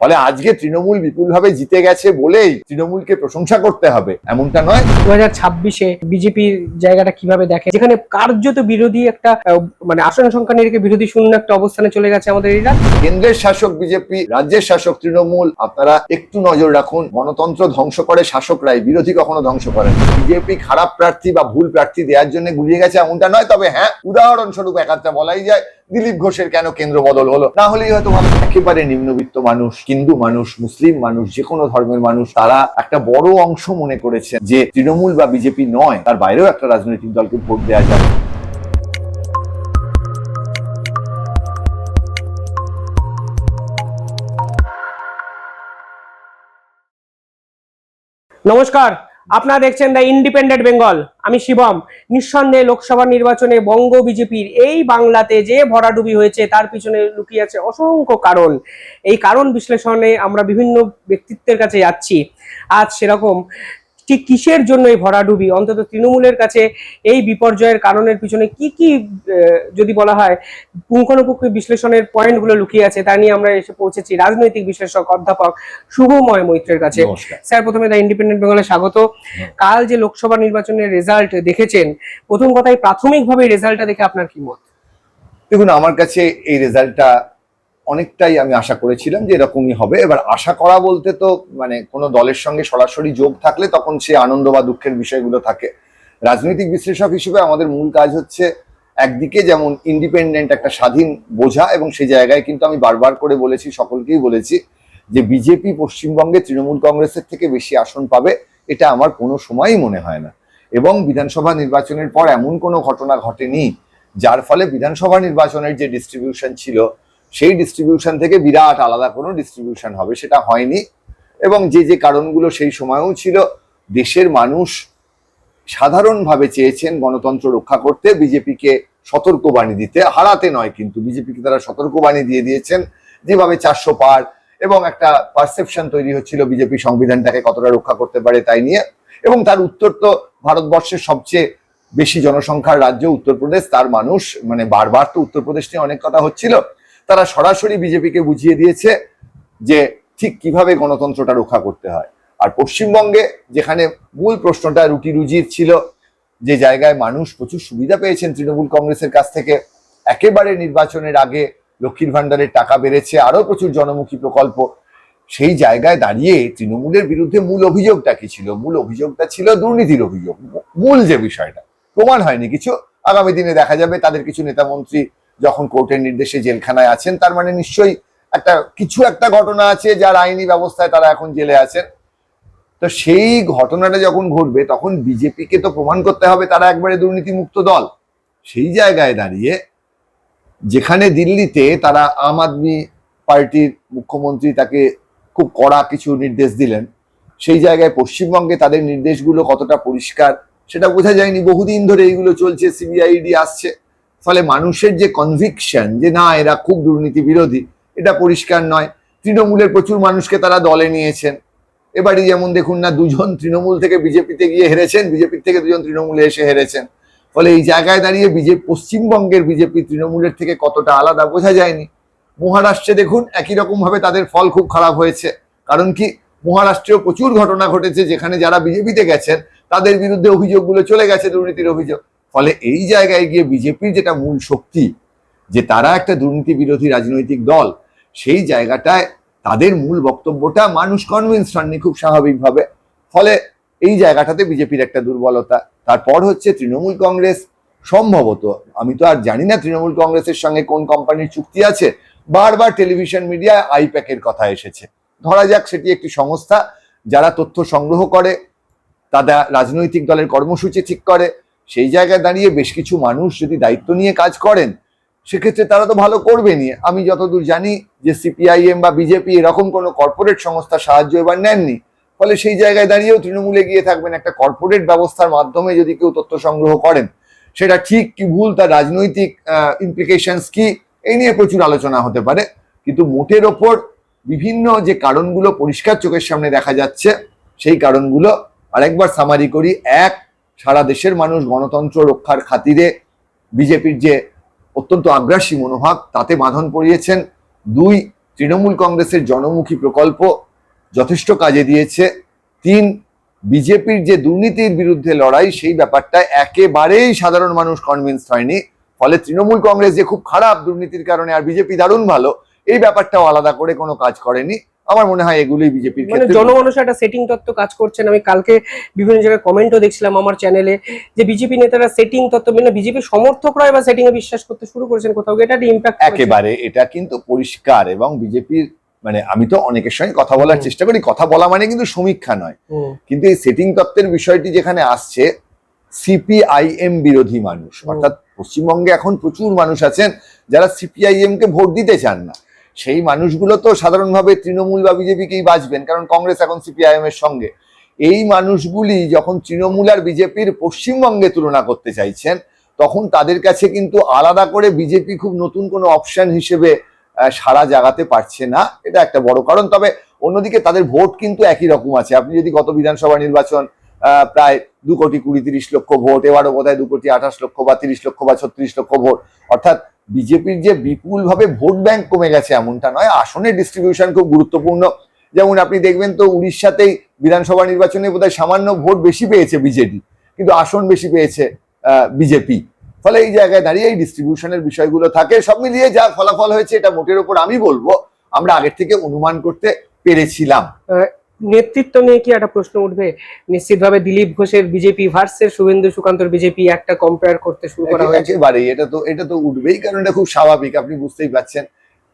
ফলে আজকে তৃণমূল বিপুলভাবে জিতে গেছে বলেই তৃণমূলকে প্রশংসা করতে হবে। এমনটা নয়। দু হাজার ছাব্বিশে বিজেপির জায়গাটা কীভাবে দেখে? যেখানে কার্যত বিরোধী একটা মানে আসন সংখ্যা নিয়ে বিরোধী শূন্য একটা অবস্থানে চলে গেছে আমাদের এরা। কেন্দ্রের শাসক বিজেপি রাজ্যের শাসক তৃণমূল আপনারা একটু নজর রাখুন গণতন্ত্র ধ্বংস করে শাসকরাই বিরোধী কখনো ধ্বংস করেন বিজেপি খারাপ প্রার্থী বা ভুল প্রার্থী দেওয়ার জন্য গুলিয়ে গেছে এমনটা নয় তবে হ্যাঁ উদাহরণস্বরূপ একাধটা বলাই যায় দিলীপ ঘোষের কেন কেন্দ্র বদল হলো? না হলেই হয়তো একেবারে নিম্নবিত্ত মানুষ, হিন্দু মানুষ, মুসলিম মানুষ যে কোনো ধর্মের মানুষ, তারা একটা বড় অংশ মনে করেছে যে তৃণমূল বা বিজেপি নয়, তার বাইরেও একটা রাজনৈতিক দলকে ভোট দেওয়া যাবে নমস্কার। আপনারা দেখছেন দ্য ইন্ডিপেন্ডেন্ট বেঙ্গল আমি শিবম। নিঃসন্দেহে লোকসভা নির্বাচনে বঙ্গ বিজেপির এই বাংলাতে যে ভরাডুবি হয়েছে, তার পিছনে লুকিয়ে আছে অসংখ্য কারণ। এই কারণ বিশ্লেষণে আমরা বিভিন্ন ব্যক্তিত্বের কাছে যাচ্ছি। আজ সেরকম ঠিক কিসের জন্য এই ভরাডুবি অন্তত তৃণমূলের কাছে এই বিপর্যয়ের কারণের পিছনে কি কি যদি বলা হয় পুঙ্খানুপুঙ্খ বিশ্লেষণের পয়েন্টগুলো লুকিয়ে আছে তা নিয়ে আমরা এসে পৌঁছেছি রাজনৈতিক বিশ্লেষক অধ্যাপক শুভময় মৈত্রের কাছে। স্যার প্রথমে দ্য ইন্ডিপেন্ডেন্ট বেঙ্গলে স্বাগত। কাল যে লোকসভা নির্বাচনের রেজাল্ট দেখেছেন প্রথম কথাই প্রাথমিকভাবে রেজাল্টটা দেখে আপনার কি মত? দেখুন আমার কাছে এই রেজাল্টটা অনেকটাই আমি আশা করেছিলাম যে এরকমই হবে। এবার আশা করা বলতে তো মানে কোনো দলের সঙ্গে সরাসরি যোগ থাকলে তখন সে আনন্দ বা দুঃখের বিষয়গুলো থাকে। রাজনৈতিক বিশ্লেষক হিসেবে আমাদের মূল কাজ হচ্ছে একদিকে যেমন ইন্ডিপেন্ডেন্ট একটা স্বাধীন বোঝা এবং সেই জায়গায় কিন্তু আমি বারবার করে বলেছি, সকলকেই বলেছি যে বিজেপি পশ্চিমবঙ্গে তৃণমূল কংগ্রেসের থেকে বেশি আসন পাবে, এটা আমার কোনো সময়ই মনে হয় না। এবং বিধানসভা নির্বাচনের পর এমন কোনো ঘটনা ঘটেনি, যার ফলে বিধানসভা নির্বাচনের যে ডিস্ট্রিবিউশন ছিল সেই ডিস্ট্রিবিউশন থেকে বিরাট আলাদা কোনো ডিস্ট্রিবিউশন হবে, সেটা হয়নি। এবং যে যে কারণগুলো সেই সময়ও ছিল, দেশের মানুষ সাধারণভাবে চেয়েছেন গণতন্ত্র রক্ষা করতে, বিজেপিকে সতর্কবাণী দিতে, হারাতে নয় কিন্তু বিজেপিকে তারা সতর্কবাণী দিয়ে দিয়েছেন, যেভাবে চারশো পার এবং একটা পারসেপশন তৈরি হচ্ছিল বিজেপি সংবিধানটাকে কতটা রক্ষা করতে পারে তাই নিয়ে। এবং তার উত্তর তো ভারতবর্ষের সবচেয়ে বেশি জনসংখ্যার রাজ্য উত্তরপ্রদেশ, তার মানুষ মানে বারবার তো উত্তরপ্রদেশ নিয়ে অনেক কথা হচ্ছিল। তারা সরাসরি বিজেপিকে বুঝিয়ে দিয়েছে যে ঠিক কীভাবে গণতন্ত্রটা রক্ষা করতে হয়। আর পশ্চিমবঙ্গে যেখানে মূল প্রশ্নটা রুটি রুজির ছিল, যে জায়গায় মানুষ প্রচুর সুবিধা পেয়েছেন তৃণমূল কংগ্রেসের কাছ থেকে, একেবারে নির্বাচনের আগে লক্ষ্মীর ভান্ডারের টাকা বেড়েছে আরও প্রচুর জনমুখী প্রকল্প, সেই জায়গায় দাঁড়িয়ে তৃণমূলের বিরুদ্ধে মূল অভিযোগটা কি ছিল? মূল অভিযোগটা ছিল দুর্নীতির অভিযোগ, মূল যে বিষয়টা। প্রমাণ হয়নি কিছু। আগামী দিনে দেখা যাবে তাদের কিছু নেতা মন্ত্রী যখন কোর্টের নির্দেশে জেলখানায় আছেন, তার মানে নিশ্চয়ই একটা, কিছু একটা ঘটনা আছে যার আইনি ব্যবস্থায় তারা এখন জেলে আছেন। তো সেই ঘটনাটা যখন ঘটবে, তখন বিজেপিকে তো প্রমাণ করতে হবে তারা একবারে দুর্নীতিমুক্ত দল। সেই জায়গায় দাঁড়িয়ে যেখানে দিল্লিতে তারা আম আদমি পার্টির মুখ্যমন্ত্রী তাকে খুব কড়া কিছু নির্দেশ দিলেন, সেই জায়গায় পশ্চিমবঙ্গে তাদের নির্দেশগুলো কতটা পরিষ্কার সেটা বোঝা যায়নি। বহুদিন ধরে এইগুলো চলছে, সিবিআইডি আসছে। ফলে মানুষের যে কনভিকশন যে না, এরা খুব দুর্নীতি বিরোধী, এটা পরিষ্কার নয়। তৃণমূলের প্রচুর মানুষকে তারা দলে নিয়েছেন। এবারে যেমন দেখুন না, দুজন তৃণমূল থেকে বিজেপিতে গিয়ে হেরেছেন, বিজেপির থেকে দুজন তৃণমূলে এসে হেরেছেন। ফলে এই জায়গায় দাঁড়িয়ে বিজেপি, পশ্চিমবঙ্গের বিজেপি তৃণমূলের থেকে কতটা আলাদা বোঝা যায়নি। মহারাষ্ট্রে দেখুন, একই রকম ভাবে তাদের ফল খুব খারাপ হয়েছে। কারণ কি, মহারাষ্ট্রেও প্রচুর ঘটনা ঘটেছে, যেখানে যারা বিজেপিতে গেছেন, তাদের বিরুদ্ধে অভিযোগগুলো চলে গেছে, দুর্নীতির অভিযোগ। ফলে এই জায়গায় গিয়ে বিজেপির যেটা মূল শক্তি, যে তারা একটা দুর্নীতি বিরোধী রাজনৈতিক দল, সেই জায়গাটায় তাদের মূল বক্তব্যটা মানুষ কনভিন্স হননি খুব স্বাভাবিকভাবে। ফলে এই জায়গাটাতে বিজেপির একটা দুর্বলতা। তারপর হচ্ছে তৃণমূল কংগ্রেস, সম্ভবত, আমি তো আর জানি না তৃণমূল কংগ্রেসের সঙ্গে কোন কোম্পানির চুক্তি আছে, বারবার টেলিভিশন মিডিয়ায় আইপ্যাকের কথা এসেছে। ধরা যাক সেটি একটি সংস্থা, যারা তথ্য সংগ্রহ করে, তারা রাজনৈতিক দলের কর্মসূচি ঠিক করে সেই জায়গায় দাঁড়িয়ে বেশ কিছু মানুষ যদি দায়িত্ব নিয়ে কাজ করেন, সেক্ষেত্রে তারা তো ভালো করবেনই। আমি যতদূর জানি যে সিপিআইএম বা বিজেপি এরকম কোনো কর্পোরেট সংস্থা সাহায্য এবার নেননি। ফলে সেই জায়গায় দাঁড়িয়েও তৃণমূলে গিয়ে থাকবেন একটা কর্পোরেট ব্যবস্থার মাধ্যমে যদি কেউ তথ্য সংগ্রহ করেন। সেটা ঠিক কি ভুল, তার রাজনৈতিক ইমপ্লিকেশনস কি, এই নিয়ে প্রচুর আলোচনা হতে পারে। কিন্তু মোটের ওপর বিভিন্ন যে কারণগুলো পরিষ্কার চোখের সামনে দেখা যাচ্ছে, সেই কারণগুলো আরেকবার সামারি করি। এক সারা দেশের মানুষ গণতন্ত্র রক্ষার খাতিরে বিজেপির যে অত্যন্ত আগ্রাসী মনোভাব, তাতে বাঁধন পড়িয়েছেন দুই, তৃণমূল কংগ্রেসের জনমুখী প্রকল্প যথেষ্ট কাজে দিয়েছে। তিন, বিজেপির যে দুর্নীতির বিরুদ্ধে লড়াই, সেই ব্যাপারটা একেবারেই সাধারণ মানুষ কনভিন্স হয়নি। ফলে তৃণমূল কংগ্রেস যে খুব খারাপ দুর্নীতির কারণে আর বিজেপি দারুণ ভালো, এই ব্যাপারটাও আলাদা করে কোনো কাজ করেনি। আমার মনে হয় এগুলোই বিজেপির মানে ক্ষেত্রে জনমানুষের একটা সেটিং তত্ত্ব কাজ করছেন আমি কালকে বিভিন্ন জায়গায় কমেন্টও দেখছিলাম আমার চ্যানেলে যে বিজেপি নেতারা সেটিং তত্ত্ব মানে বিজেপি সমর্থকরা এবার সেটিং এ বিশ্বাস করতে শুরু করেছেন কোথাও এটা একটা ইম্প্যাক্ট একেবারে এটা কিন্তু পরিষ্কার এবং বিজেপির মানে আমি তো অনেকের সঙ্গে কথা বলার চেষ্টা করি। কথা বলা মানে কিন্তু সমীক্ষা নয়। কিন্তু এই সেটিং তত্ত্বের বিষয়টি যেখানে আসছে সিপিআইএম বিরোধী মানুষ অর্থাৎ পশ্চিমবঙ্গে এখন প্রচুর মানুষ আছেন যারা সিপিআইএম কে ভোট দিতে চান না। সেই মানুষগুলো তো সাধারণভাবে তৃণমূল বা বিজেপিকেই বাঁচবেন, কারণ কংগ্রেস এখন সিপিআইএম এর সঙ্গে। এই মানুষগুলি যখন তৃণমূল আর বিজেপির পশ্চিমবঙ্গে তুলনা করতে চাইছেন, তখন তাদের কাছে কিন্তু আলাদা করে বিজেপি খুব নতুন কোনো অপশন হিসেবে সাড়া জাগাতে পারছে না। এটা একটা বড় কারণ। তবে অন্যদিকে তাদের ভোট কিন্তু একই রকম আছে। আপনি যদি গত বিধানসভা নির্বাচন প্রায় দু কোটি কুড়ি তিরিশ লক্ষ ভোট, এবারও বোধহয় দু কোটি আঠাশ লক্ষ বা তিরিশ লক্ষ বা ছত্রিশ লক্ষ ভোট। অর্থাৎ বিজেপির যে বিপুল ভাবে ভোট ব্যাংক কমে গেছে এমনটা নয়, আসনের ডিস্ট্রিবিউশন খুব গুরুত্বপূর্ণ। যেমন আপনি দেখবেন তো উড়িষ্যাতেই বিধানসভা নির্বাচনে বোধহয় সামান্য ভোট বেশি পেয়েছে বিজেপি, কিন্তু আসন বেশি পেয়েছে বিজেপি। ফলে এই জায়গায় দাঁড়িয়ে এই ডিস্ট্রিবিউশনের বিষয়গুলো থাকে, সব মিলিয়ে যা ফলাফল হয়েছে এটা মোটের ওপর আমি বলব, আমরা আগের থেকে অনুমান করতে পেরেছিলাম। নেতৃত্ব নিয়ে কি একটা প্রশ্ন উঠবে? নিশ্চিতভাবে দিলীপ ঘোষের বিজেপি ভার্সেস শুভেন্দু সুকান্তর বিজেপি একটা কম্পেয়ার করতে শুরু করা হয়েছে। একেবারেই এটা তো এটা তো উঠবেই কারণ এটা খুব স্বাভাবিক আপনি বুঝতেই পারছেন।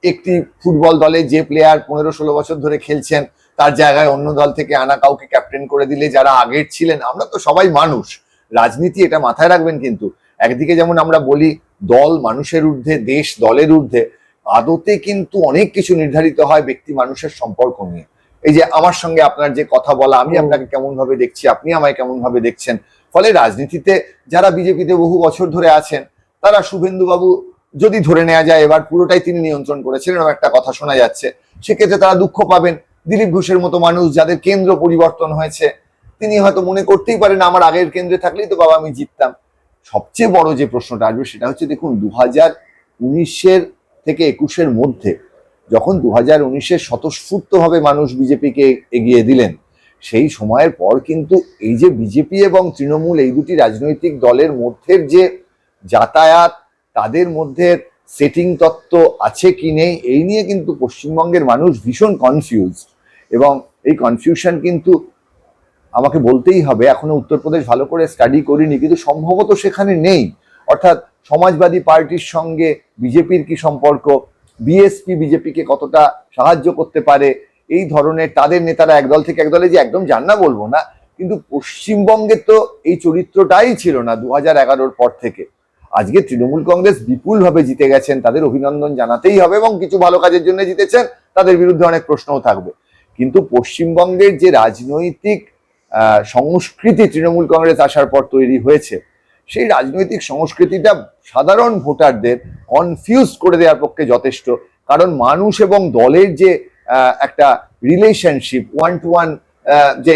একটি ফুটবল দলে যে প্লেয়ার পনেরো ষোলো বছর ধরে খেলছেন তার জায়গায় অন্য দল থেকে আনা কাউকে ক্যাপ্টেন করে দিলে যারা আগের ছিলেন আমরা তো সবাই মানুষ রাজনীতি এটা মাথায় রাখবেন কিন্তু। একদিকে যেমন আমরা বলি দল মানুষের ঊর্ধ্বে দেশ দলের ঊর্ধ্বে আদতে কিন্তু অনেক কিছু নির্ধারিত হয় ব্যক্তি মানুষের সম্পর্ক নিয়ে। এই যে আমার সঙ্গে আপনার যে কথা বলা আমি আপনাকে কেমন ভাবে দেখছি আপনি আমায় কেমন ভাবে দেখছেন? ফলে রাজনীতিতে যারা বিজেপিতে বহু বছর ধরে আছেন তারা শুভেন্দু বাবু যদি ধরে নেওয়া যায় এবার পুরোটাই তিনি নিয়ন্ত্রণ করেছিলেন একটা কথা শোনা যাচ্ছে। সেক্ষেত্রে তারা দুঃখ পাবেন। দিলীপ ঘোষের মতো মানুষ যাদের কেন্দ্র পরিবর্তন হয়েছে তিনি হয়তো মনে করতেই পারেন আমার আগের কেন্দ্রে থাকলেই তো বাবা আমি জিততাম। সবচেয়ে বড় যে প্রশ্নটা আসবে সেটা হচ্ছে দেখুন দু হাজার উনিশের থেকে একুশের মধ্যে যখন দু হাজার উনিশের স্বতঃস্ফূর্তভাবে মানুষ বিজেপিকে এগিয়ে দিলেন, সেই সময়ের পর কিন্তু এই যে বিজেপি এবং তৃণমূল এই দুটি রাজনৈতিক দলের মধ্যে যে যাতায়াত, তাদের মধ্যে সেটিং তত্ত্ব আছে কি নেই, এই নিয়ে কিন্তু পশ্চিমবঙ্গের মানুষ ভীষণ কনফিউজ এবং এই কনফিউশন কিন্তু আমাকে বলতেই হবে, এখনও উত্তরপ্রদেশ ভালো করে স্টাডি করিনি, কিন্তু সম্ভবত সেখানে নেই। অর্থাৎ সমাজবাদী পার্টির সঙ্গে বিজেপির কি সম্পর্ক? বিএসপি বিজেপিকে কতটা সাহায্য করতে পারে, এই ধরনের তাদের নেতারা একদল থেকে একদলে যে একদম যান না বলব না, কিন্তু পশ্চিমবঙ্গে তো এই চরিত্রটাই ছিল না দু হাজার পর থেকে। আজকে তৃণমূল কংগ্রেস বিপুলভাবে জিতে গেছেন, তাদের অভিনন্দন জানাতেই হবে এবং কিছু ভালো কাজের জন্য জিতেছেন, তাদের বিরুদ্ধে অনেক প্রশ্নও থাকবে। কিন্তু পশ্চিমবঙ্গের যে রাজনৈতিক সংস্কৃতি তৃণমূল কংগ্রেস আসার পর তৈরি হয়েছে সেই রাজনৈতিক সংস্কৃতিটা সাধারণ ভোটারদের কনফিউজ করে দেওয়ার পক্ষে যথেষ্ট। কারণ মানুষ এবং দলের যে একটা রিলেশনশিপ ওয়ান টু ওয়ান যে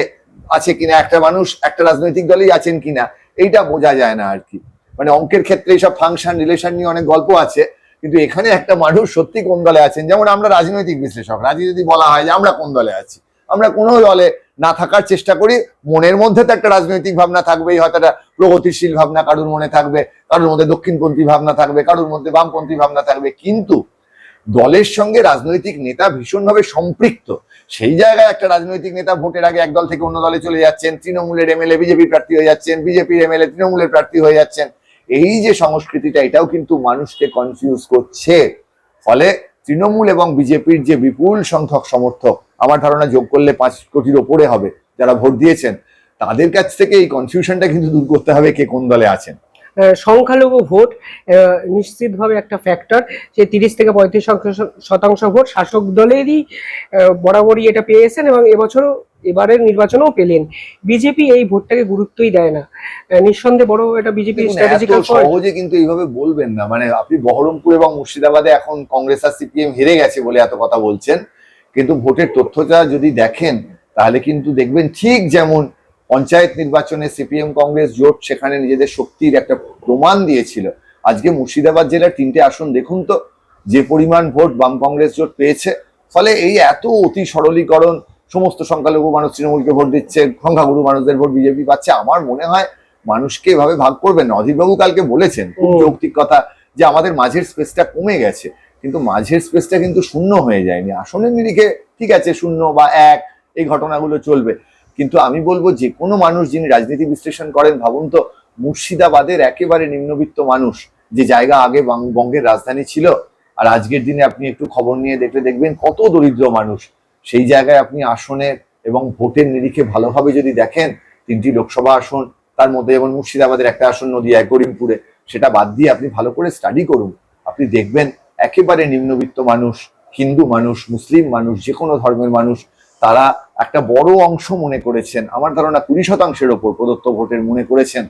আছে কিনা, একটা মানুষ একটা রাজনৈতিক দলেই আছেন কিনা, এইটা বোঝা যায় না আর কি। মানে অঙ্কের ক্ষেত্রে এইসব ফাংশন রিলেশন নিয়ে অনেক গল্প আছে, কিন্তু এখানে একটা মানুষ সত্যি কোন দলে আছেন? যেমন আমরা রাজনৈতিক বিশ্লেষক, রাজি যদি বলা হয় যে আমরা কোন দলে আছি, আমরা কোনো দলে না থাকার চেষ্টা করি। মনের মধ্যে তো একটা রাজনৈতিক ভাবনা থাকবেই, হয়তো একটা প্রগতিশীল ভাবনা কারোর মনে থাকবে, কারোর মধ্যে দক্ষিণপন্থী ভাবনা থাকবে, কারোর মধ্যে বামপন্থী ভাবনা থাকবে। কিন্তু দলের সঙ্গে রাজনৈতিক নেতা ভীষণভাবে সম্পৃক্ত। সেই জায়গায় একটা রাজনৈতিক নেতা ভোটের আগে এক দল থেকে অন্য দলে চলে যাচ্ছেন, তৃণমূলের এমএলএ, বিজেপি প্রার্থী হয়ে যাচ্ছেন বিজেপির এমএলএ, তৃণমূলের প্রার্থী হয়ে যাচ্ছেন। এই যে সংস্কৃতিটা, এটাও কিন্তু মানুষকে কনফিউজ করছে। ফলে তৃণমূল এবং বিজেপির যে বিপুল সংখ্যক সমর্থক, আমার ধারণা যোগ করলে পাঁচ কোটির ওপরে হবে, যারা ভোট দিয়েছেন, তাদের কাছ থেকে এই কনফিউশনটা কিন্তু দূর করতে হবে কে কোন দলে আছেন। সংখ্যালঘু ভোট নিশ্চিতভাবে একটা ফ্যাক্টর যে তিরিশ থেকে পঁয়ত্রিশ শতাংশ ভোট শাসক দলেরই বরাবরই এটা পেয়েছেন এবং এবছরও এবারের নির্বাচনেও পেলেন। বিজেপি এই ভোটটাকে গুরুত্বই দেয় না। নিঃসন্দেহে বড় একটা বিজেপি সহজে কিন্তু এইভাবে বলবেন না। মানে আপনি বহরমপুর এবং মুর্শিদাবাদে এখন কংগ্রেস আর সিপিএম হেরে গেছে বলে এত কথা বলছেন। কিন্তু ভোটের তথ্যটা যদি দেখেন তাহলে কিন্তু দেখবেন ঠিক যেমন পঞ্চায়েত নির্বাচনে সিপিএম কংগ্রেস জোট সেখানে নিজেদের শক্তির একটা প্রমাণ দিয়েছিল। আজকে মুর্শিদাবাদ জেলার তিনটে আসন দেখুন তো যে পরিমাণ ভোট বাম কংগ্রেস জোট পেয়েছে। ফলে এই এত অতি সরলীকরণ সমস্ত সংখ্যালঘু মানুষ তৃণমূলকে ভোট দিচ্ছে সংখ্যাগুরু মানুষদের ভোট বিজেপি পাচ্ছে। আমার মনে হয় মানুষকে এভাবে ভাগ করবেন না। অধীরবাবু কালকে বলেছেন খুব যৌক্তিক কথা যে আমাদের মাঝের স্পেসটা কমে গেছে কিন্তু মাঝের স্পেসটা কিন্তু শূন্য হয়ে যায়নি। আসনের নিরিখে ঠিক আছে শূন্য বা এক এই ঘটনাগুলো চলবে। কিন্তু আমি বলব যে কোনো মানুষ যিনি রাজনীতি বিশ্লেষণ করেন ভাবুন তো মুর্শিদাবাদের একেবারে নিম্নবিত্ত মানুষ যে জায়গা আগে বঙ্গের রাজধানী ছিল আর আজকের দিনে আপনি একটু খবর নিয়ে দেখলে দেখবেন কত দরিদ্র মানুষ। সেই জায়গায় আপনি আসনের এবং ভোটের নিরিখে ভালোভাবে যদি দেখেন, তিনটি লোকসভা আসন, তার মধ্যে যেমন মুর্শিদাবাদের একটা আসন নদিয়ায় করিমপুরে, সেটা বাদ দিয়ে আপনি ভালো করে স্টাডি করুন। আপনি দেখবেন একেবারে নিম্নবিত্ত মানুষ, হিন্দু মানুষ, মুসলিম মানুষ যে কোনো ধর্মের মানুষ, তারা একটা বড় অংশ মনে করেছেন, আমার ধারণা কুড়ি শতাংশের ওপর প্রদত্ত ভোটের মনে করেছেন,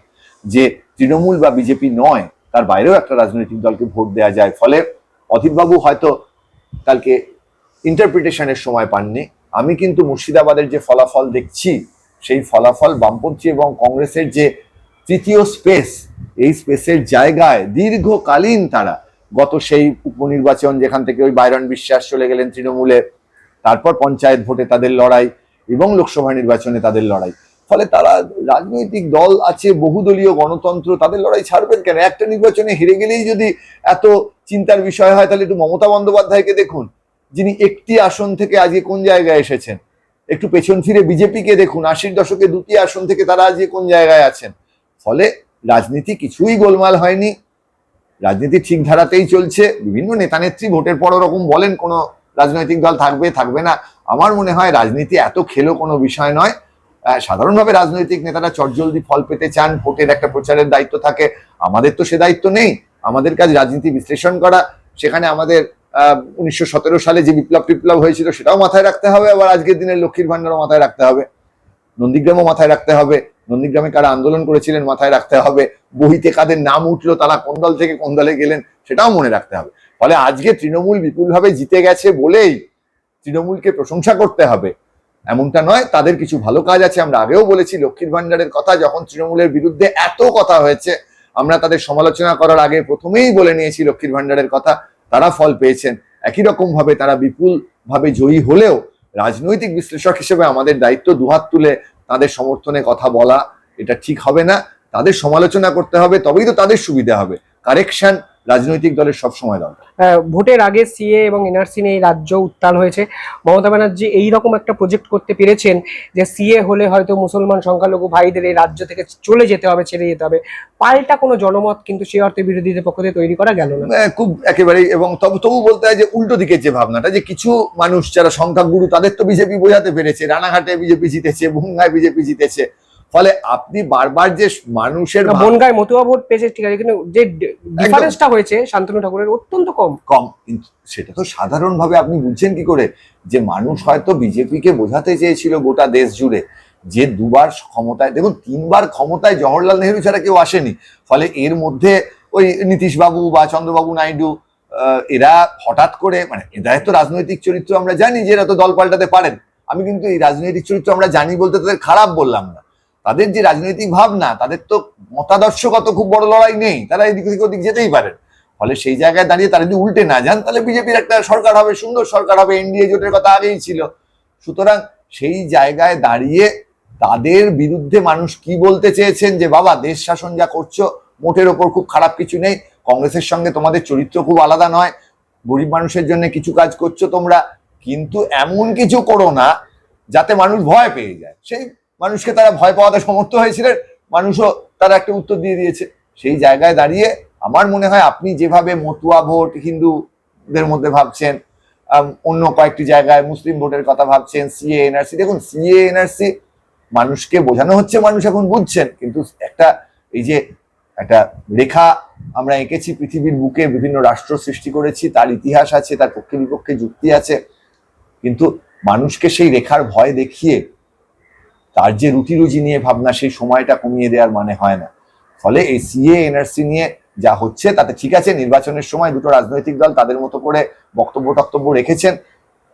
যে তৃণমূল বা বিজেপি নয়, তার বাইরেও একটা রাজনৈতিক দলকে ভোট দেওয়া যায়। ফলে অধীরবাবু হয়তো কালকে ইন্টারপ্রিটেশনের সময় পাননি। আমি কিন্তু মুর্শিদাবাদের যে ফলাফল দেখছি, সেই ফলাফল বামপন্থী এবং কংগ্রেসের যে তৃতীয় স্পেস এই স্পেসের জায়গায় দীর্ঘকালীন তারা গত সেই উপনির্বাচন যেখান থেকে ওই বাইরন বিশ্বাস চলে গেলেন তৃণমূলে, তারপর পঞ্চায়েত ভোটে তাদের লড়াই এবং লোকসভা নির্বাচনে তাদের লড়াই। ফলে তারা রাজনৈতিক দল আছে, বহুদলীয় গণতন্ত্র, তাদের লড়াই ছাড়বেন কেন? একটা নির্বাচনে হেরে গেলেই যদি এত চিন্তার বিষয় হয়, তাহলে একটু মমতা বন্দ্যোপাধ্যায়কে দেখুন। যিনি একটি আসন থেকে আজকে কোন জায়গায় এসেছেন? একটু পেছন ফিরে বিজেপিকে দেখুন, আশির দশকে দুটি আসন থেকে তারা আজকে কোন জায়গায় আছেন? ফলে রাজনীতি কিছুই গোলমাল হয়নি। রাজনীতি ঠিক ধারাতেই চলছে। বিভিন্ন নেতানেত্রী ভোটের পর ওরকম বলেন, কোনো রাজনৈতিক দল থাকবে থাকবে না। আমার মনে হয় রাজনীতি এত খেলো কোনো বিষয় নয়। সাধারণভাবে রাজনৈতিক নেতারা চটজলদি ফল পেতে চান, ভোটের একটা প্রচারের দায়িত্ব থাকে। আমাদের তো সে দায়িত্ব নেই। আমাদের কাজ রাজনীতি বিশ্লেষণ করা। সেখানে আমাদের উনিশশো সতেরো সালে যে বিপ্লব টিপ্লব হয়েছিল সেটাও মাথায় রাখতে হবে। আবার আজকের দিনের লক্ষ্মীর ভান্ডারও মাথায় রাখতে হবে। নন্দীগ্রামও মাথায় রাখতে হবে। নন্দীগ্রামে কারা আন্দোলন করেছিলেন মাথায় রাখতে হবে। বহিতে কাদের নাম উঠল, তারা কোন দল থেকে কোন দলে গেলেন সেটাও মনে রাখতে হবে। ফলে আজকে তৃণমূল বিপুলভাবে জিতে গেছে বলেই তৃণমূলকে প্রশংসা করতে হবে। এমনটা নয়, তাদের কিছু ভালো কাজ আছে। আমরা আগেও বলেছি, লক্ষ্মীর ভান্ডারের কথা যখন তৃণমূলের বিরুদ্ধে এত কথা হয়েছে, আমরা তাদের সমালোচনা করার আগে প্রথমেই বলে নিয়েছি লক্ষ্মীর ভান্ডারের কথা। তারা ফল পেয়েছেন। একই রকমভাবে তারা বিপুলভাবে জয়ী হলেও রাজনৈতিক বিশ্লেষক হিসেবে আমাদের দায়িত্ব দুহাত তুলে তাদের সমর্থনে কথা বলা এটা ঠিক হবে না। তাদের সমালোচনা করতে হবে, তবেই তো তাদের সুবিধা হবে। কারেকশন রাজনৈতিক দলের সবসময় দরকার। আহ, ভোটের আগে সিএ এবং এনআরসি নিয়ে রাজ্য উত্তাল হয়েছে। মমতা ব্যানার্জি এইরকম একটা প্রজেক্ট করতে পেরেছেন যে সিএ হলে হয়তো মুসলমান সংখ্যালঘু ভাইদের এই রাজ্য থেকে চলে যেতে হবে ছেড়ে যেতে হবে। পাল্টা কোনো জনমত কিন্তু সে অর্থে বিরোধীদের পক্ষ থেকে তৈরি করা গেল না। খুব একেবারেই এবং তবু তবু বলতে হয় যে উল্টো দিকের যে ভাবনাটা যে কিছু মানুষ যারা সংখ্যাগুরু তাদের তো বিজেপি বোঝাতে পেরেছে। রানাঘাটে বিজেপি জিতেছে ভুঙ্গায় বিজেপি জিতেছে। ফলে আপনি বারবার যে মানুষের বনগায় মতুয়া ভোট পেয়েছে ঠিক আছে কিন্তু যে ডিফারেন্সটা হয়েছে শান্তনু ঠাকুরের অত্যন্ত কম। কম। সেটা তো সাধারণভাবে আপনি বুঝছেন কি করে? যে মানুষ হয়তো বিজেপিকে বোঝাতে চেয়েছিল গোটা দেশ জুড়ে যে দুবার ক্ষমতায় দেখুন তিনবার ক্ষমতায় জওহরলাল নেহরু ছাড়া কেউ আসেনি। ফলে এর মধ্যে ওই নীতিশবাবু বা চন্দ্রবাবু নাইডু আহ, এরা হঠাৎ করে মানে এরা তো রাজনৈতিক চরিত্র আমরা জানি যে এরা তো দল পাল্টাতে পারেন। আমি কিন্তু এই রাজনৈতিক চরিত্র আমরা জানি বলতে তাদের খারাপ বললাম না। তাদের যে রাজনৈতিক ভাবনা, তাদের তো মতাদর্শগত খুব বড় লড়াই নেই, তারা এদিক থেকে ওদিক যেতেই পারেন। ফলে সেই জায়গায় দাঁড়িয়ে তারা যদি উল্টে না যান, তাহলে বিজেপির একটা সরকার হবে, সুন্দর সরকার হবে, এনডিএ জোটের কথা আগেই ছিল। সুতরাং সেই জায়গায় দাঁড়িয়ে তাদের বিরুদ্ধে মানুষ কি বলতে চেয়েছেন যে, বাবা, দেশ শাসন যা করছ, মোটের ওপর খুব খারাপ কিছু নেই। কংগ্রেসের সঙ্গে তোমাদের চরিত্র খুব আলাদা নয়। গরিব মানুষের জন্য কিছু কাজ করছ তোমরা, কিন্তু এমন কিছু করো না, যাতে মানুষ ভয় পেয়ে যায়। সেই মানুষকে তারা ভয় পাওয়াতে সমর্থ হয়েছিলেন, মানুষও তারা একটা উত্তর দিয়ে দিয়েছে। সেই জায়গায় দাঁড়িয়ে আমার মনে হয় আপনি যেভাবে মতুয়া ভোট হিন্দুদের মধ্যে ভাবছেন অন্য কয়েকটি জায়গায় মুসলিম ভোটের কথা ভাবছেন, সিএ, এনআরসি, দেখুন সিএ, এনআরসি মানুষকে বোঝানো হচ্ছে, মানুষ এখন বুঝছেন, কিন্তু একটা এই যে একটা রেখা আমরা এঁকেছি, পৃথিবীর বুকে বিভিন্ন রাষ্ট্র সৃষ্টি করেছি, তার ইতিহাস আছে, তার পক্ষে বিপক্ষে যুক্তি আছে, কিন্তু মানুষকে সেই রেখার ভয় দেখিয়ে তার যে রুটি রুজি নিয়ে ভাবনা, সেই সময়টা কমিয়ে দেওয়ার মানে হয় না। ফলে এই সিএ এনআরসি নিয়ে যা হচ্ছে, তাতে ঠিক আছে, নির্বাচনের সময় দুটো রাজনৈতিক দল তাদের মতো করে বক্তব্য টক্তব্য রেখেছেন।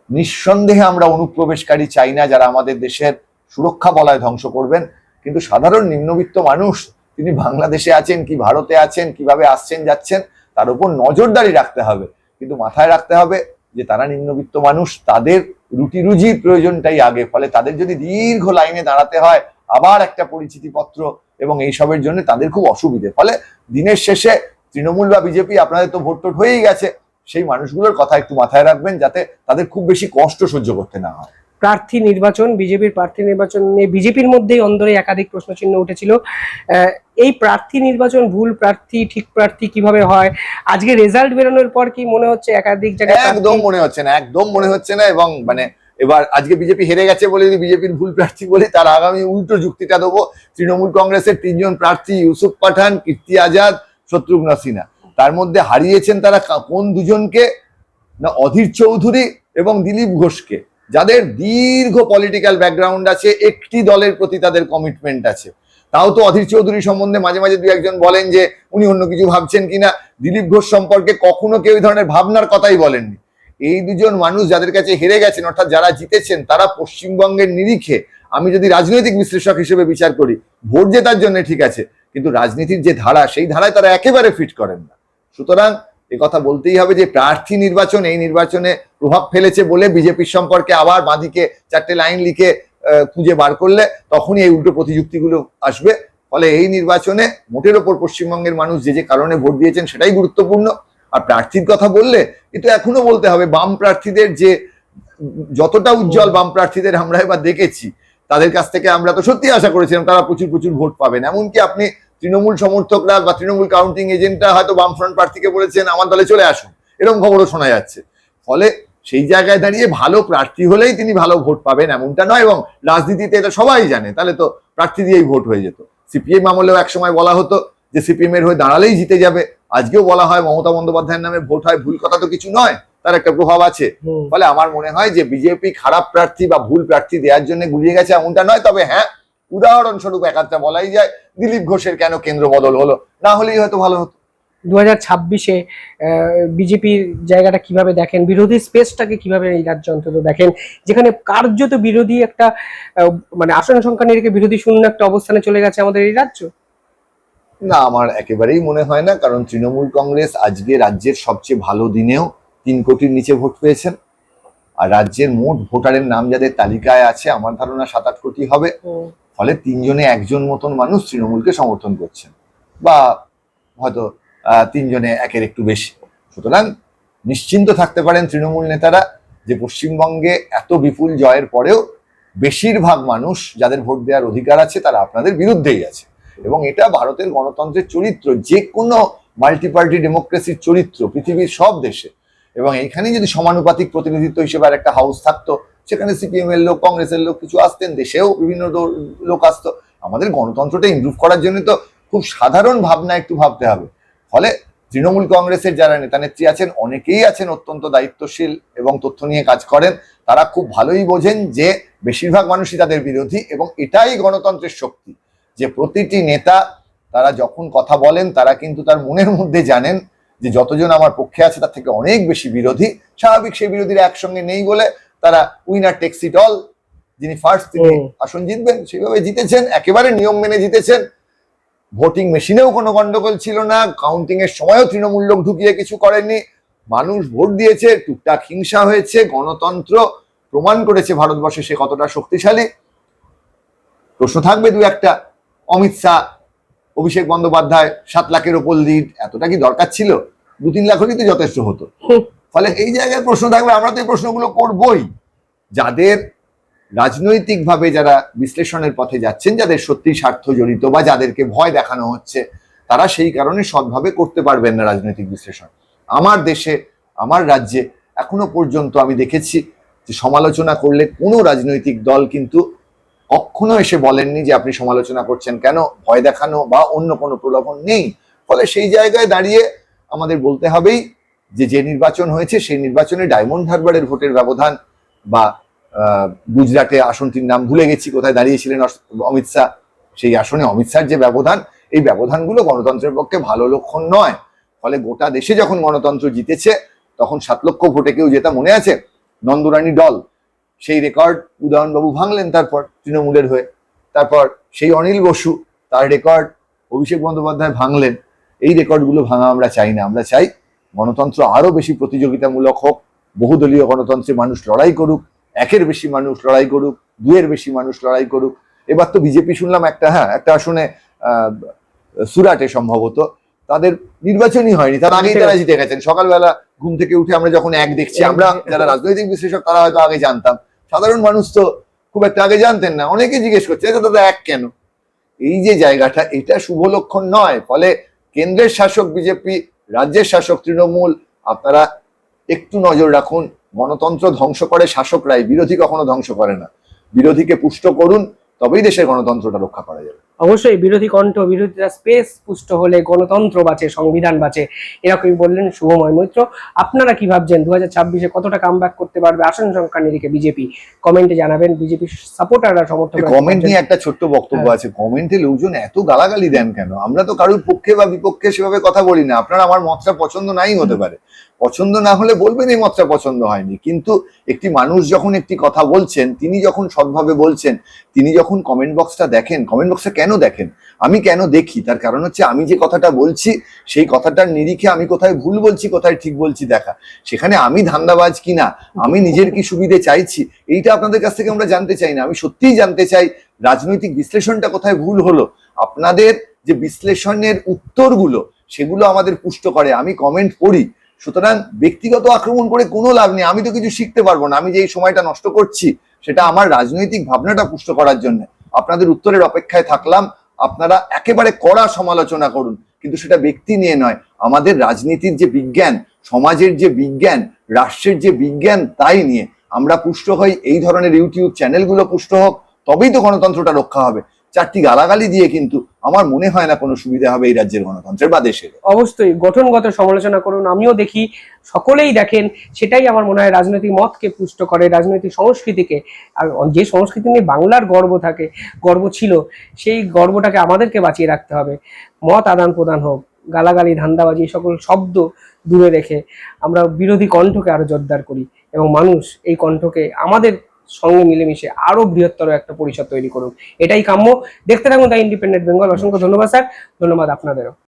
নিঃসন্দেহে আমরা অনুপ্রবেশকারী চাই না, যারা আমাদের দেশের সুরক্ষা বলয় ধ্বংস করবেন। কিন্তু সাধারণ নিম্নবিত্ত মানুষ, তিনি বাংলাদেশে আছেন, কি ভারতে আছেন, কীভাবে আসছেন, যাচ্ছেন, তার উপর নজরদারি রাখতে হবে। কিন্তু মাথায় রাখতে হবে যে তারা নিম্নবিত্ত মানুষ, তাদের রুটি রুজির প্রয়োজনটাই আগে। ফলে তাদের যদি দীর্ঘ লাইনে দাঁড়াতে হয়, আবার একটা পরিচিতিপত্র এবং এইসবের জন্য তাদের খুব অসুবিধে। ফলে দিনের শেষে তৃণমূল বা বিজেপি, আপনাদের তো ভোট টোট হয়েই গেছে, সেই মানুষগুলোর কথা একটু মাথায় রাখবেন যাতে তাদের খুব বেশি কষ্ট সহ্য করতে না হয়। প্রার্থী নির্বাচন, বিজেপির প্রার্থী নির্বাচন নিয়ে বিজেপির মধ্যেই অন্দরে একাধিক প্রশ্নচিহ্ন উঠেছিল। এই প্রার্থী নির্বাচন ভুল প্রার্থী, ঠিক প্রার্থী কীভাবে হয়? আজকে রেজাল্ট বেরোনোর পর কি মনে হচ্ছে একাধিক জায়গায় একদম মনে হচ্ছে না, একদম মনে হচ্ছে না এবং মানে এবার আজকে বিজেপি হেরে গেছে বলে যদি বিজেপির ভুল প্রার্থী বলি, তার আগামী উল্টো যুক্তিটা দেবো। তৃণমূল কংগ্রেসের তিনজন প্রার্থী ইউসুফ পাঠান, কীর্তি আজাদ, শত্রুঘ্ন সিনহা। তার মধ্যে হারিয়েছেন তারা কোন দুজনকে? না, অধীর চৌধুরী এবং দিলীপ ঘোষকে। যাদের দীর্ঘ পলিটিক্যাল ব্যাকগ্রাউন্ড আছে, একটি দলের প্রতি তাদের কমিটমেন্ট আছে। তাও তো অধীর চৌধুরী সম্বন্ধে মাঝে মাঝে দু একজন বলেন যে, উনি অন্য কিছু ভাবছেন কিনা? দিলীপ ঘোষ সম্পর্কে কখনো কেউ ধরনের ভাবনার কথাই বলেননি। এই দুজন মানুষ যাদের কাছে হেরে গেছেন, অর্থাৎ যারা জিতেছেন, তারা পশ্চিমবঙ্গের নিরিখে। আমি যদি রাজনৈতিক বিশ্লেষক হিসেবে বিচার করি, ভোট জেতার জন্য ঠিক আছে, কিন্তু রাজনীতির যে ধারা, সেই ধারায় তারা একেবারে ফিট করেন না। সুতরাং এ কথা বলতেই হবে যে প্রার্থী নির্বাচন এই নির্বাচনে প্রভাব ফেলেছে বলে বিজেপির সম্পর্কে আবার বাঁদিকে চারটে লাইন লিখে খুঁজে বার করলে তখনই এই উল্টো প্রতিযুক্তিগুলো আসবে। ফলে এই নির্বাচনে মোটের ওপর পশ্চিমবঙ্গের মানুষ যে যে কারণে ভোট দিয়েছেন সেটাই গুরুত্বপূর্ণ। আর প্রার্থীর কথা বললে কিন্তু এখনও বলতে হবে, বাম প্রার্থীদের যে যতটা উজ্জ্বল বাম প্রার্থীদের আমরা এবার দেখেছি, তাদের কাছ থেকে আমরা তো সত্যি আশা করেছিলাম তারা প্রচুর প্রচুর ভোট পাবেন। এমনকি আপনি তৃণমূল সমর্থকরা বা তৃণমূল কাউন্টিং এজেন্টরা হয়তো বামফ্রন্ট প্রার্থীকে বলেছেন আমার দলে চলে আসুন। এরকম খবরও শোনা যাচ্ছে। ফলে সেই জায়গায় দাঁড়িয়ে ভালো প্রার্থী হলেই তিনি ভালো ভোট পাবেন এমনটা নয় এবং রাজনীতিতে এটা সবাই জানে তাহলে তো প্রার্থী দিয়েই ভোট হয়ে যেত। সিপিএম আমলেও একসময় বলা হতো যে সিপিএম এর হয়ে দাঁড়ালেই জিতে যাবে। আজকেও বলা হয় মমতা বন্দ্যোপাধ্যায়ের নামে ভোট হয় ভুল কথা তো কিছু নয় তার একটা প্রভাব আছে। ফলে আমার মনে হয় যে বিজেপি খারাপ প্রার্থী বা ভুল প্রার্থী দেওয়ার জন্য গুলিয়ে গেছে এমনটা নয় তবে হ্যাঁ উদাহরণস্বরূপ একাধটা বলাই যায় দিলীপ ঘোষের কেন কেন্দ্র বদল হলো? না হলেই হয়তো ভালো হতো। দু হাজার ছাব্বিশে বিজেপির জায়গাটা কীভাবে দেখেন? বিরোধী স্পেসটাকে কীভাবে এই রাজ্য অন্তত দেখেন? যেখানে কার্যত বিরোধী একটা মানে আসন সংখ্যা নিয়ে বিরোধী শূন্য একটা অবস্থানে চলে গেছে আমাদের এই রাজ্য। না আমার একেবারেই মনে হয় না কারণ তৃণমূল কংগ্রেস আজকে রাজ্যের সবচেয়ে ভালো দিনেও তিন কোটির নিচে ভোট পেয়েছেন। আর রাজ্যের মোট ভোটারের নাম যাদের তালিকায় আছে আমার ধারণা সাত আট কোটি হবে। ফলে তিনজনে একজন মতন মানুষ তৃণমূলকে সমর্থন করছেন। বা হয়তো তিনজনে একের একটু বেশি। সুতরাং নিশ্চিন্ত থাকতে পারেন তৃণমূল নেতারা যে পশ্চিমবঙ্গে এত বিপুল জয়ের পরেও বেশিরভাগ মানুষ যাদের ভোট দেওয়ার অধিকার আছে তারা আপনাদের বিরুদ্ধেই আছে। এবং এটা ভারতের গণতন্ত্রের চরিত্র যে কোনো মাল্টিপার্টি ডেমোক্রেসির চরিত্র পৃথিবীর সব দেশে এবং এইখানে যদি সমানুপাতিক প্রতিনিধিত্ব হিসেবে আর একটা হাউস থাকতো, সেখানে সিপিএম এর লোক কংগ্রেসের লোক কিছু আসতেন, দেশেও বিভিন্ন লোক আসতো। আমাদের গণতন্ত্রটা ইমপ্রুভ করার জন্য তো খুব সাধারণ ভাবনা একটু ভাবতে হবে। ফলে তৃণমূল কংগ্রেসের যারা নেতা নেত্রী আছেন, অনেকেই আছেন অত্যন্ত দায়িত্বশীল এবং তথ্য নিয়ে কাজ করেন। তারা খুব ভালোই বোঝেন যে বেশিরভাগ মানুষই তাদের বিরোধী এবং এটাই গণতন্ত্রের শক্তি। যে প্রতিটি নেতা, তারা যখন কথা বলেন, তারা কিন্তু তার মনের মধ্যে জানেন যে যতজন আমার পক্ষে আছে তার থেকে অনেক বেশি বিরোধী স্বাভাবিক সেই বিরোধীরা একসঙ্গে নেই বলে তারা উইনার টেক্স ইট অল যিনি ফার্স্ট তিনি আসন জিতবেন সেভাবে জিতেছেন একেবারে নিয়ম মেনে জিতেছেন। ভোটিং মেশিনেও কোনো গন্ডগোল ছিল না কাউন্টিং এর সময়ও তৃণমূল লোক ঢুকিয়ে কিছু করেননি। মানুষ ভোট দিয়েছে টুকটাক হিংসা হয়েছে গণতন্ত্র প্রমাণ করেছে ভারতবর্ষে সে কতটা শক্তিশালী। প্রশ্ন থাকবে দু একটা অমিত শাহ অভিষেক বন্দ্যোপাধ্যায় সাত লাখের ওপর লিড এতটা কি দরকার ছিল? দু তিন লাখ হলেই তো যথেষ্ট হতো। ফলে এই জায়গায় প্রশ্ন থাকবে আমরা তো এই প্রশ্নগুলো করবই। যাদের রাজনৈতিকভাবে যারা বিশ্লেষণের পথে যাচ্ছেন যাদের সত্যি স্বার্থ জড়িত বা যাদেরকে ভয় দেখানো হচ্ছে তারা সেই কারণে সৎভাবে করতে পারবেন না রাজনৈতিক বিশ্লেষণ। আমার দেশে আমার রাজ্যে এখনও পর্যন্ত আমি দেখেছি যে সমালোচনা করলে কোনো রাজনৈতিক দল কিন্তু কখনো এসে বলেননি যে আপনি সমালোচনা করছেন কেন ভয় দেখানো বা অন্য কোনো প্রলোভন নেই। ফলে সেই জায়গায় দাঁড়িয়ে আমাদের বলতে হবেই যে যে নির্বাচন হয়েছে সেই নির্বাচনে ডায়মন্ড হারবারের ভোটের ব্যবধান বা গুজরাটে আসনটির নাম ভুলে গেছি, কোথায় দাঁড়িয়েছিলেন অমিত শাহ, সেই আসনে অমিত শাহর যে ব্যবধান, এই ব্যবধানগুলো গণতন্ত্রের পক্ষে ভালো লক্ষণ নয়। ফলে গোটা দেশে যখন গণতন্ত্র জিতেছে, তখন সাত লক্ষ ভোটে কেউ যেটা মনে আছে? নন্দরানী দল। সেই রেকর্ড উদয়নবাবু ভাঙলেন তারপর তৃণমূলের হয়ে। তারপর সেই অনিল বসু, তার রেকর্ড অভিষেক বন্দ্যোপাধ্যায় ভাঙলেন। এই রেকর্ডগুলো ভাঙা আমরা চাই না। আমরা চাই গণতন্ত্র আরও বেশি প্রতিযোগিতামূলক হোক বহুদলীয় গণতন্ত্রে মানুষ লড়াই করুক একের বেশি মানুষ লড়াই করুক দুয়ের বেশি মানুষ লড়াই করুক। এবার তো বিজেপি শুনলাম একটা হ্যাঁ একটা আসনে সুরাটে সম্ভবত তাদের নির্বাচনই হয়নি। তার আগেই তারা জিতে গেছেন। সকালবেলা ঘুম থেকে উঠে আমরা যখন এক দেখছি আমরা যারা রাজনৈতিক বিশ্লেষক তারা হয়তো আগে জানতাম। সাধারণ মানুষ তো খুব একটা আগে জানতেন না। অনেকে জিজ্ঞেস করছে "আচ্ছা, দাদা এক কেন? এই যে জায়গাটা এটা শুভ লক্ষণ নয়। ফলে কেন্দ্রের শাসক বিজেপি, রাজ্যের শাসক তৃণমূল, আপনারা একটু নজর রাখুন, গণতন্ত্র ধ্বংস করে শাসকরাই, বিরোধী কখনো ধ্বংস করে না। বিরোধীকে পুষ্ট করুন তবেই দেশের গণতন্ত্রটা রক্ষা করা যাবে। অবশ্যই বিরোধী কণ্ঠ বিরোধীরা স্পেস পুষ্ট হলে গণতন্ত্র বাঁচে সংবিধান বাঁচে এরকমই বললেন শুভময় মৈত্র। আপনারা কি ভাবছেন? দু হাজার ছাব্বিশে কতটা কাম করতে পারবে আসন সংখ্যা নিরিখে বিজেপি? কমেন্টে জানাবেন বিজেপি সাপোর্টাররা সমর্থন কমেন্ট নিয়ে একটা ছোট্ট বক্তব্য আছে। কমেন্টে লোকজন এত গালাগালি দেন কেন? আমরা তো কারোর পক্ষে বা বিপক্ষে সেভাবে কথা বলি না। আপনার আমার মতটা পছন্দ নাই হতে পারে। পছন্দ না হলে বলবেন এই মতটা পছন্দ হয়নি। কিন্তু একটি মানুষ যখন একটি কথা বলছেন, তিনি যখন সৎভাবে বলছেন, তিনি যখন কমেন্ট বক্সটা দেখেন কমেন্ট বক্সটা কেন দেখেন? আমি কেন দেখি? তার কারণ হচ্ছে আমি যে কথাটা বলছি, সেই কথাটার নিরিখে আমি কোথায় ভুল বলছি, কোথায় ঠিক বলছি দেখা। সেখানে আমি ধান্দাবাজ কিনা? আমি নিজের কি সুবিধে চাইছি? এইটা আপনাদের কাছ থেকে আমরা জানতে চাই না। আমি সত্যিই জানতে চাই, রাজনৈতিক বিশ্লেষণটা কোথায় ভুল হলো? আপনাদের যে বিশ্লেষণের উত্তরগুলো, সেগুলো আমাদের পুষ্ট করে। আমি কমেন্ট পড়ি। সুতরাং ব্যক্তিগত আক্রমণ করে কোনো লাভ নেই। আমি তো কিছু শিখতে পারব না। আমি যে এই সময়টা নষ্ট করছি, সেটা আমার রাজনৈতিক ভাবনাটা পুষ্ট করার জন্য। আপনাদের উত্তরের অপেক্ষায় থাকলাম। আপনারা একেবারে কড়া সমালোচনা করুন, কিন্তু সেটা ব্যক্তি নিয়ে নয়। আমাদের রাজনীতির যে বিজ্ঞান, সমাজের যে বিজ্ঞান, রাষ্ট্রের যে বিজ্ঞান, তাই নিয়ে। আমরা পুষ্ট হই, এই ধরনের ইউটিউব চ্যানেলগুলো পুষ্ট হোক, তবেই তো গণতন্ত্রটা রক্ষা হবে। চারটি গালাগালি দিয়ে কিন্তু আমার মনে হয় না কোনো সুবিধা হবে এই রাজ্যের গণতন্ত্রের বা দেশের। অবশ্যই, গঠনগত সমালোচনা করুন, আমিও দেখি, সকলেই দেখেন, সেটাই আমার মনে হয় রাজনৈতিক মতকে পুষ্ট করে, রাজনৈতিক সংস্কৃতিকে, আর যে সংস্কৃতি নিয়ে বাংলার গর্ব থাকে, গর্ব ছিল, সেই গর্বটাকে আমাদেরকে বাঁচিয়ে রাখতে হবে। মত আদান প্রদান হোক, গালাগালি, ধান্দাবাজি সকল শব্দ দূরে রেখে আমরা বিরোধী কণ্ঠকে আরও জোরদার করি এবং মানুষ এই কণ্ঠকে আমাদের সঙ্গে মিলেমিশে আরও বৃহত্তর একটা পরিষদ তৈরি করুন এটাই কাম্য। দেখতে থাকুন তাই ইন্ডিপেন্ডেন্ট বেঙ্গল। অসংখ্য ধন্যবাদ, স্যার। ধন্যবাদ আপনাদেরও।